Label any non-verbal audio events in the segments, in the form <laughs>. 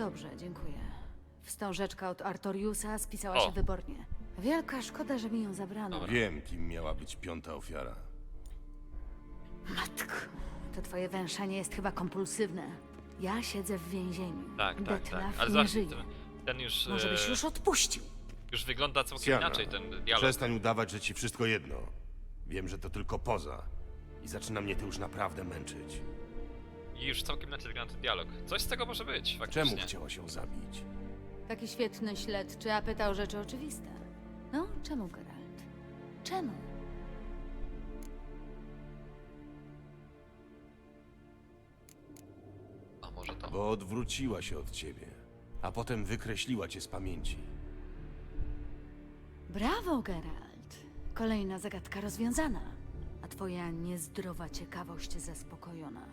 Dobrze, dziękuję. Wstążeczka od Artoriusa spisała O. się wybornie. Wielka szkoda, że mi ją zabrano. Dobra. Wiem, kim miała być piąta ofiara. Matko, to twoje węszenie jest chyba kompulsywne. Ja siedzę w więzieniu. Tak, tak, tak. Ale nie zobaczcie, żyje. ten, ten już, Może byś e, już odpuścił. już wygląda całkiem Siana, inaczej, ten dialog. Przestań udawać, że ci wszystko jedno. Wiem, że to tylko poza. I zaczyna mnie to już naprawdę męczyć. I już całkiem inaczej wygląda ten dialog. Coś z tego może być, faktycznie. Czemu chciała się zabić? Taki świetny śledczy, a pytał rzeczy oczywiste. No, czemu, Geralt? Czemu? A może to? Bo odwróciła się od ciebie, a potem wykreśliła cię z pamięci. Brawo, Geralt. Kolejna zagadka rozwiązana. A twoja niezdrowa ciekawość zaspokojona.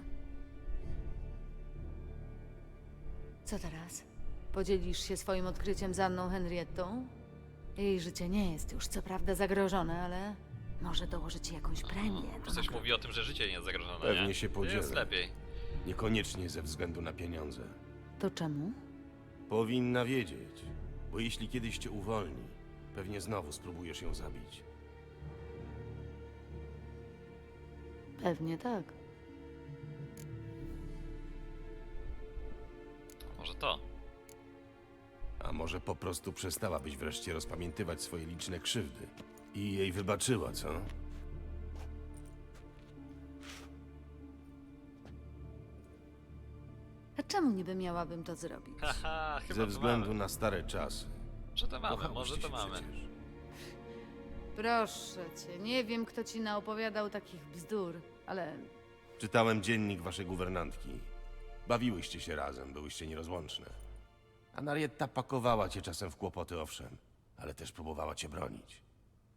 Co teraz? Podzielisz się swoim odkryciem z Anną Henriettą? Jej życie nie jest już co prawda zagrożone, ale może dołożyć ci jakąś premię. Do coś nagrody. mówi o tym, że życie nie jest zagrożone, Pewnie nie? się podzielę. Jest lepiej. Niekoniecznie ze względu na pieniądze. To czemu? Powinna wiedzieć, bo jeśli kiedyś cię uwolni, pewnie znowu spróbujesz ją zabić. Pewnie tak. To. A może po prostu przestałabyś wreszcie rozpamiętywać swoje liczne krzywdy i jej wybaczyła, co? A czemu niby miałabym to zrobić? Haha, chyba Ze to względu mamy. na stare czasy. Może to mamy, Kochałyście może to się mamy. przecież. Proszę cię, nie wiem kto ci naopowiadał takich bzdur, ale Czytałem dziennik waszej guwernantki. Bawiłyście się razem, byłyście nierozłączne. A Narietta pakowała cię czasem w kłopoty, owszem, ale też próbowała cię bronić.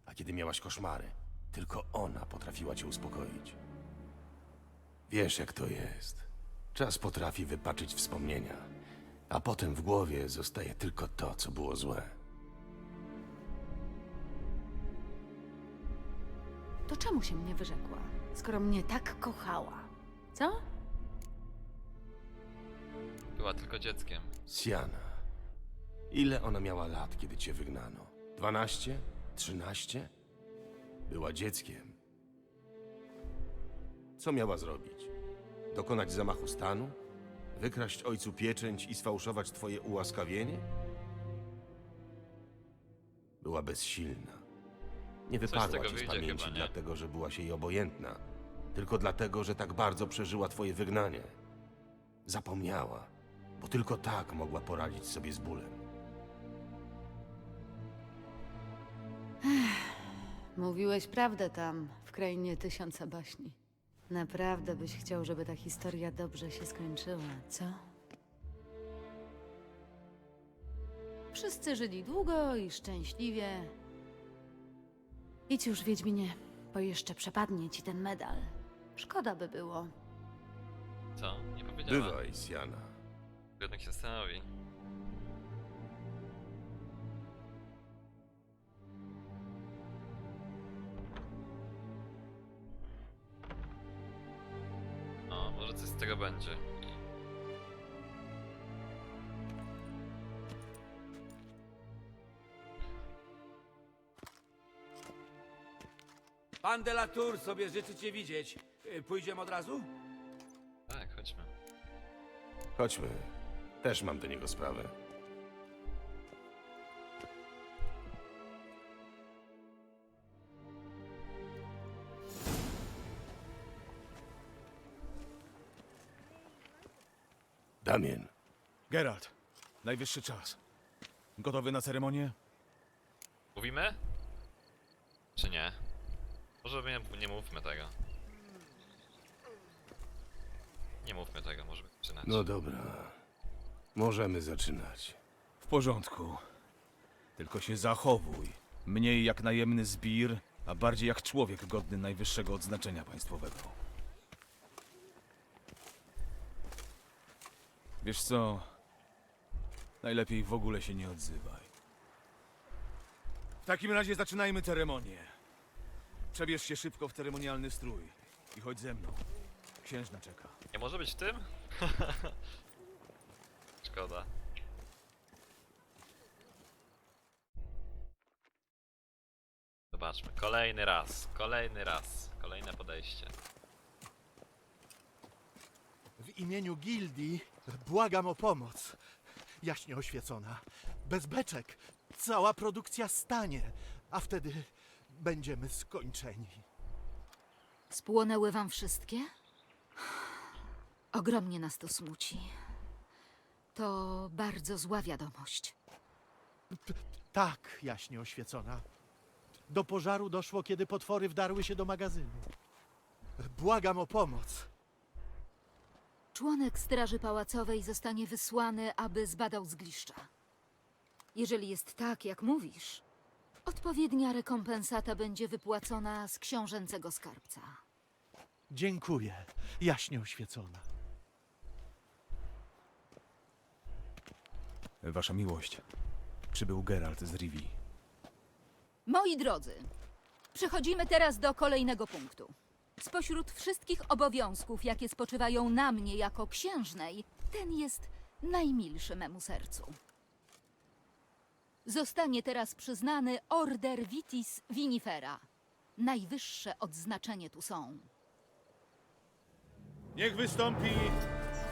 A kiedy miałaś koszmary, tylko ona potrafiła cię uspokoić. Wiesz, jak to jest. Czas potrafi wypaczyć wspomnienia, a potem w głowie zostaje tylko to, co było złe. to czemu się mnie wyrzekła, skoro mnie tak kochała? Co? Była tylko dzieckiem. Siana. Ile ona miała lat, kiedy cię wygnano? Dwanaście? Trzynaście? Była dzieckiem. Co miała zrobić? Dokonać zamachu stanu? Wykraść ojcu pieczęć i sfałszować twoje ułaskawienie? Była bezsilna. Nie z wyparła tego cię z wyjdzie pamięci chyba, nie? dlatego, że była się jej obojętna. Tylko dlatego, że tak bardzo przeżyła twoje wygnanie. Zapomniała, bo tylko tak mogła poradzić sobie z bólem. Mówiłeś prawdę tam, w krainie tysiąca baśni. Naprawdę byś chciał, żeby ta historia dobrze się skończyła, co? Wszyscy żyli długo i szczęśliwie. Idź już, Wiedźminie, bo jeszcze przepadnie ci ten medal. Szkoda by było. Co? Nie powiedziała. Bywaj, Siana. Jednak się stanowi. O, może coś z tego będzie. Pan de la Tour sobie życzy cię widzieć. Y, Pójdziemy od razu? Tak, chodźmy. Chodźmy. Też mam do niego sprawę. Damien, Geralt, najwyższy czas. Gotowy na ceremonię? Mówimy? Czy nie? Może nie, nie mówmy tego. Nie mówmy tego, możemy zaczynać. no dobra. Możemy zaczynać. W porządku. Tylko się zachowuj. Mniej jak najemny zbir, a bardziej jak człowiek godny najwyższego odznaczenia państwowego. Wiesz co? Najlepiej w ogóle się nie odzywaj. W takim razie zaczynajmy ceremonię. Przebierz się szybko w ceremonialny strój i chodź ze mną. Księżna czeka. Nie może być w tym? <laughs> Szkoda. Zobaczmy. Kolejny raz. Kolejny raz. Kolejne podejście. W imieniu gildii błagam o pomoc. Jaśnie oświecona. Bez beczek. Cała produkcja stanie. A wtedy będziemy skończeni. Spłonęły wam wszystkie? Ogromnie nas to smuci. To bardzo zła wiadomość. Tak, jaśnie oświecona. Do pożaru doszło, kiedy potwory wdarły się do magazynu. Błagam o pomoc. Członek Straży Pałacowej zostanie wysłany, aby zbadał zgliszcza. Jeżeli jest tak, jak mówisz, odpowiednia rekompensata będzie wypłacona z książęcego skarbca. Dziękuję, jaśnie oświecona. Wasza miłość. Przybył Geralt z Rivii. Moi drodzy, przechodzimy teraz do kolejnego punktu. Spośród wszystkich obowiązków, jakie spoczywają na mnie jako księżnej, ten jest najmilszy memu sercu. Zostanie teraz przyznany Order Vitis Vinifera. Najwyższe odznaczenie tu są. Niech wystąpi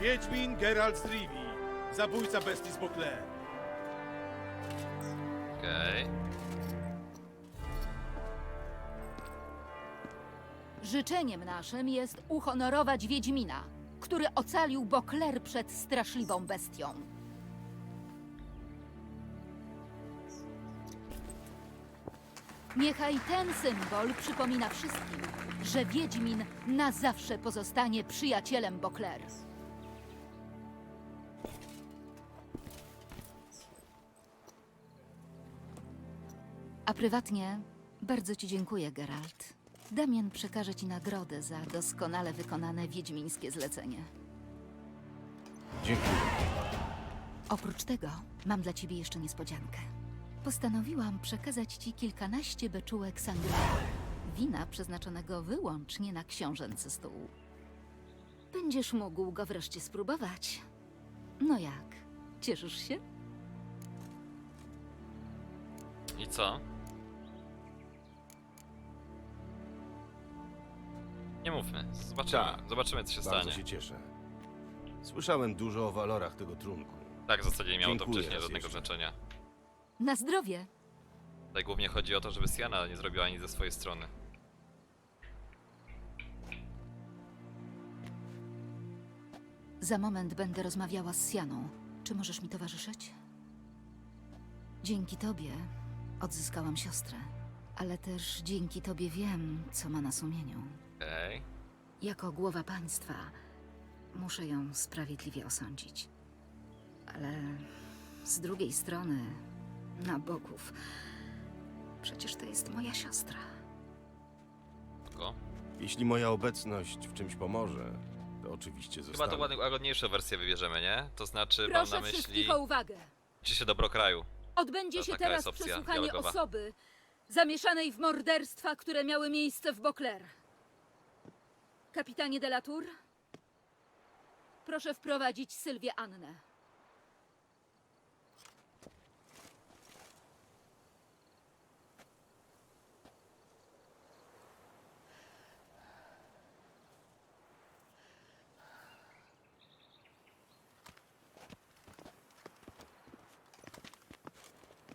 Wiedźmin Geralt z Rivii, zabójca bestii z Beauclair. Okej. Życzeniem naszym jest uhonorować Wiedźmina, który ocalił Bokler przed straszliwą bestią. Niechaj ten symbol przypomina wszystkim, że Wiedźmin na zawsze pozostanie przyjacielem Bokler. A prywatnie bardzo Ci dziękuję, Geralt. Damien przekaże Ci nagrodę za doskonale wykonane wiedźmińskie zlecenie. Dziękuję. Oprócz tego mam dla Ciebie jeszcze niespodziankę. Postanowiłam przekazać Ci kilkanaście beczułek sangria. Wina przeznaczonego wyłącznie na książęcy stół. Będziesz mógł go wreszcie spróbować. No jak? Cieszysz się? I co? Nie mówmy. Zobaczymy, Tak. zobaczymy co się Bardzo stanie. się cieszę. Słyszałem dużo o walorach tego trunku. Tak, w zasadzie nie miało to Dziękuję wcześniej raz żadnego jeszcze. znaczenia. Na zdrowie! Tutaj głównie chodzi o to, żeby Siana nie zrobiła nic ze swojej strony. Za moment będę rozmawiała z Sianą. Czy możesz mi towarzyszyć? Dzięki tobie odzyskałam siostrę, ale też dzięki tobie wiem, co ma na sumieniu. Okej. Jako głowa państwa muszę ją sprawiedliwie osądzić. Ale z drugiej strony, na bogów, przecież to jest moja siostra. Spoko. Jeśli moja obecność w czymś pomoże, to oczywiście Chyba zostanę. to ładny- łagodniejszą wersję wybierzemy, nie? To znaczy, mam Proszę na myśli... wszystkich o uwagę. Czy się dobro kraju? Odbędzie To się taka teraz jest opcja przesłuchanie dialogowa. osoby zamieszanej w morderstwa, które miały miejsce w Beauclair. Kapitanie Delatour, proszę wprowadzić Sylwię Annę.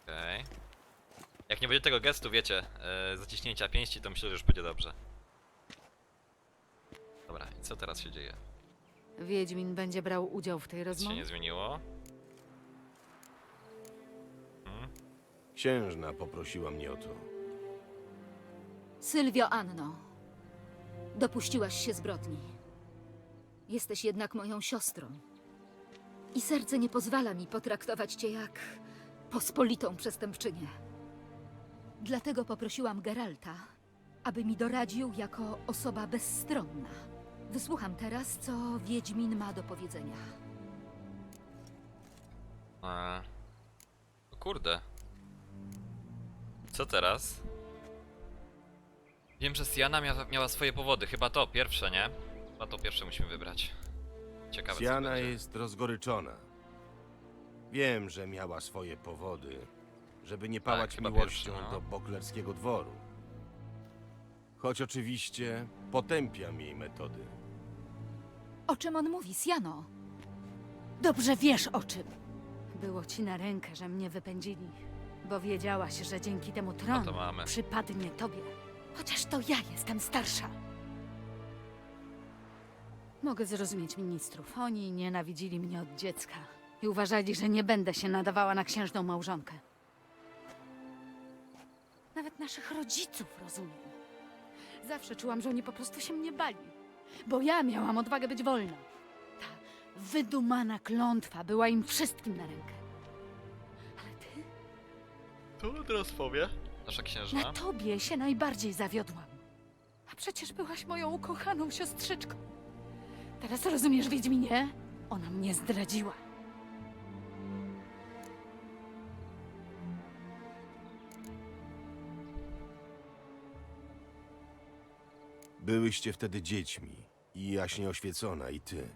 Okej. Jak nie będzie tego gestu, wiecie, e, zaciśnięcia pięści, to myślę, że już będzie dobrze. Co teraz się dzieje? Wiedźmin będzie brał udział w tej Nic się rozmowie? nie zmieniło? Księżna poprosiła mnie o to. Sylwio Anno, dopuściłaś się zbrodni. Jesteś jednak moją siostrą. I serce nie pozwala mi potraktować cię jak pospolitą przestępczynię. Dlatego poprosiłam Geralta, aby mi doradził jako osoba bezstronna. Wysłucham teraz, co Wiedźmin ma do powiedzenia. Eee. O kurde. Co teraz? Wiem, że Siana mia miała swoje powody. Chyba to pierwsze, nie? Chyba to pierwsze musimy wybrać. Ciekawe co Siana będzie. jest rozgoryczona. Wiem, że miała swoje powody, żeby nie pałać chyba miłością pierwszy, no. do boklerskiego dworu. Choć oczywiście potępiam jej metody. O czym on mówi, Siano? Dobrze wiesz o czym. Było ci na rękę, że mnie wypędzili, bo wiedziałaś, że dzięki temu tron to mamy. przypadnie tobie. Chociaż to ja jestem starsza. Mogę zrozumieć ministrów. Oni nienawidzili mnie od dziecka i uważali, że nie będę się nadawała na księżną małżonkę. Nawet naszych rodziców rozumiem. Zawsze czułam, że oni po prostu się mnie bali, bo ja miałam odwagę być wolna. Ta wydumana klątwa była im wszystkim na rękę. Ale ty, To teraz powie. Nasza księżna. na tobie się najbardziej zawiodłam. A przecież byłaś moją ukochaną siostrzyczką. Teraz rozumiesz, Wiedźminie? Ona mnie zdradziła. Byłyście wtedy dziećmi i jaśnie oświecona, i ty.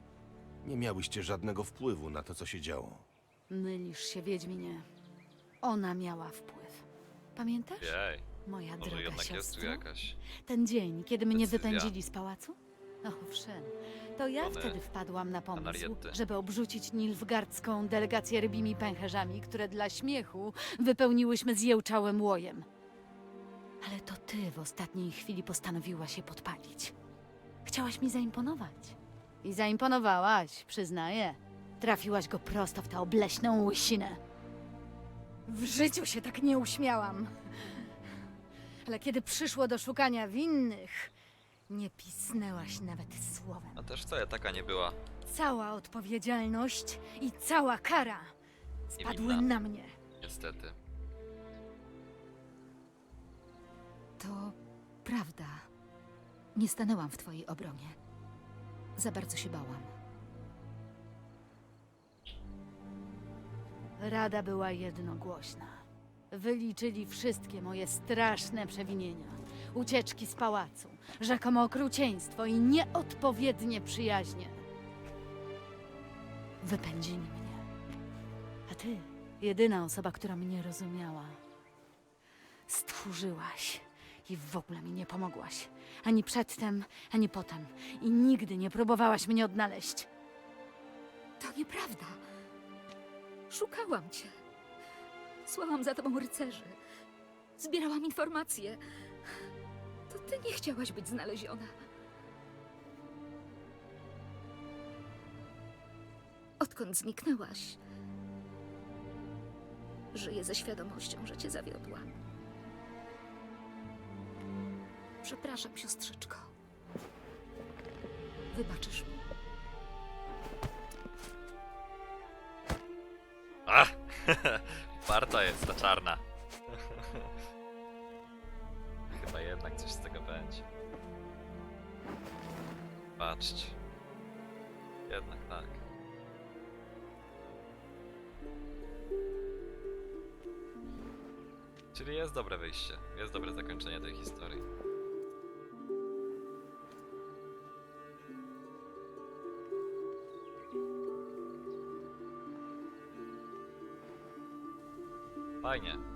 Nie miałyście żadnego wpływu na to, co się działo. Mylisz się, Wiedźminie. Ona miała wpływ. Pamiętasz? Jej, Moja może droga jednak jest tu siostro? jakaś. Ten dzień, kiedy mnie decyzja. wypędzili z pałacu? Owszem, to ja One- wtedy wpadłam na pomysł, Anariety. żeby obrzucić nilfgardzką delegację rybimi pęcherzami, które dla śmiechu wypełniłyśmy zjełczałym łojem. Ale to ty w ostatniej chwili postanowiłaś się podpalić. Chciałaś mi zaimponować. I zaimponowałaś, przyznaję. Trafiłaś go prosto w tę obleśną łysinę. W życiu się tak nie uśmiałam. Ale kiedy przyszło do szukania winnych, nie pisnęłaś nawet słowem. A też wcale taka nie była. Cała odpowiedzialność i cała kara spadły Niewinna. na mnie. Niestety. To prawda. Nie stanęłam w twojej obronie. Za bardzo się bałam. Rada była jednogłośna. Wyliczyli wszystkie moje straszne przewinienia. Ucieczki z pałacu, rzekomo okrucieństwo i nieodpowiednie przyjaźnie. Wypędzili mnie. A ty, jedyna osoba, która mnie rozumiała, stchórzyłaś i w ogóle mi nie pomogłaś. Ani przedtem, ani potem. I nigdy nie próbowałaś mnie odnaleźć. To nieprawda. Szukałam cię. Słałam za tobą rycerzy. Zbierałam informacje. To ty nie chciałaś być znaleziona. Odkąd zniknęłaś, żyję ze świadomością, że cię zawiodłam. Przepraszam, siostrzyczko. Wybaczysz mi. A! <laughs> Warta jest ta czarna. <laughs> Chyba jednak coś z tego będzie. Patrzcie. Jednak tak. Czyli jest dobre wyjście. Jest dobre zakończenie tej historii. playing it.